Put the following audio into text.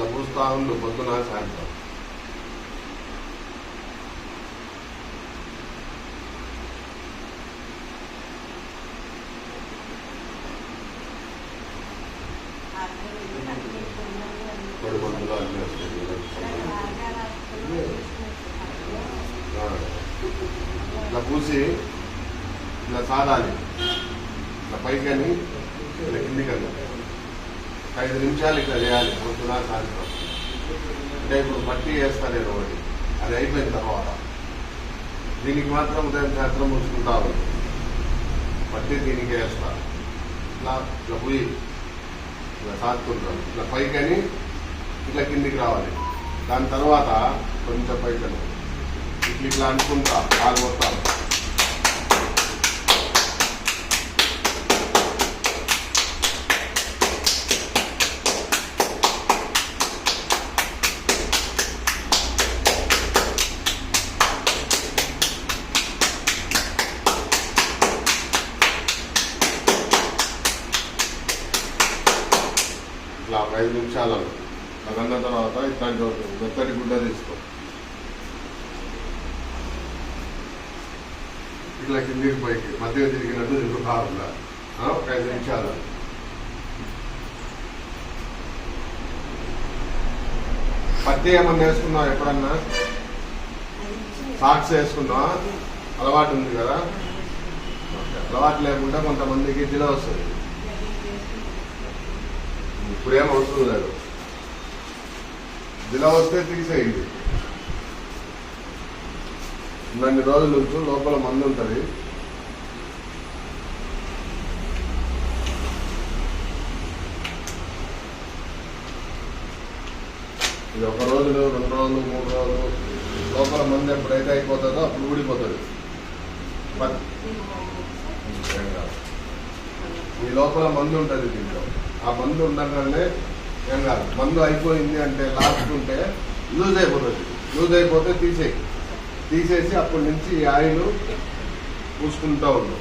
ఇట్లా పూస్తా ఉండు పొద్దున సాయంత్రం. పొడి మందులు అన్నీ వస్తాయి ఆ. ఇట్లా పూసి ఇట్లా సాదాలి ఇట్లా పైకని ఇట్లా కిందికని ఐదు నిమిషాలు ఇట్లా చేయాలి పొద్దున సాయంత్రం. అంటే ఇప్పుడు మట్టి వేస్తా నేను ఒకటి. అది అయిపోయిన తర్వాత దీనికి మాత్రం ఉదయం సాయంత్రం పూసుకుంటా మట్టి దీనికి వేస్తా. ఇట్లా ఇట్లా పోయి ఇట్లా సాదుకుంటాం ఇట్లా పైకని ఇట్లా కిందికి రావాలి. దాని తర్వాత కొంచెం పైకను ఇట్లా ఇట్లా అనుకుంటా కాలు మొత్తం ఇట్లా ఒక ఐదు నిమిషాలలో. అదన్న తర్వాత ఇట్లాంటి మెత్తటి గుడ్డ తీసుకో. ఇట్లా కిందికి పైకి మధ్యలో తిరిగినట్టు తిరుగు కాకుండా ఒక ఐదు నిమిషాలు. పత్తి ఏమన్నా వేసుకున్నావా ఎప్పుడన్నా? సాక్స్ వేసుకున్నావా? అలవాటు ఉంది కదా? అలవాటు లేకుండా కొంతమందికి జిల వస్తుంది. ఇప్పుడేం అవసరం లేదు జిల వస్తే తీసేయండి. ఇన్ని రోజుల నుంచి లోపల మందు ఉంటుంది. ఇది ఒక రోజులు రెండు రోజులు మూడు రోజులు లోపల మందు ఎప్పుడైతే అయిపోతుందో అప్పుడు ఊడిపోతుంది. ఈ లోపల మందు ఉంటుంది దీంట్లో. ఆ మందు ఉండగానే ఏం కాదు. మందు అయిపోయింది అంటే లాస్ట్ ఉంటే లూజ్ అయిపోతుంది. లూజ్ అయిపోతే తీసేయి. తీసేసి అప్పటి నుంచి ఈ ఆయిల్ పూసుకుంటూ ఉండు.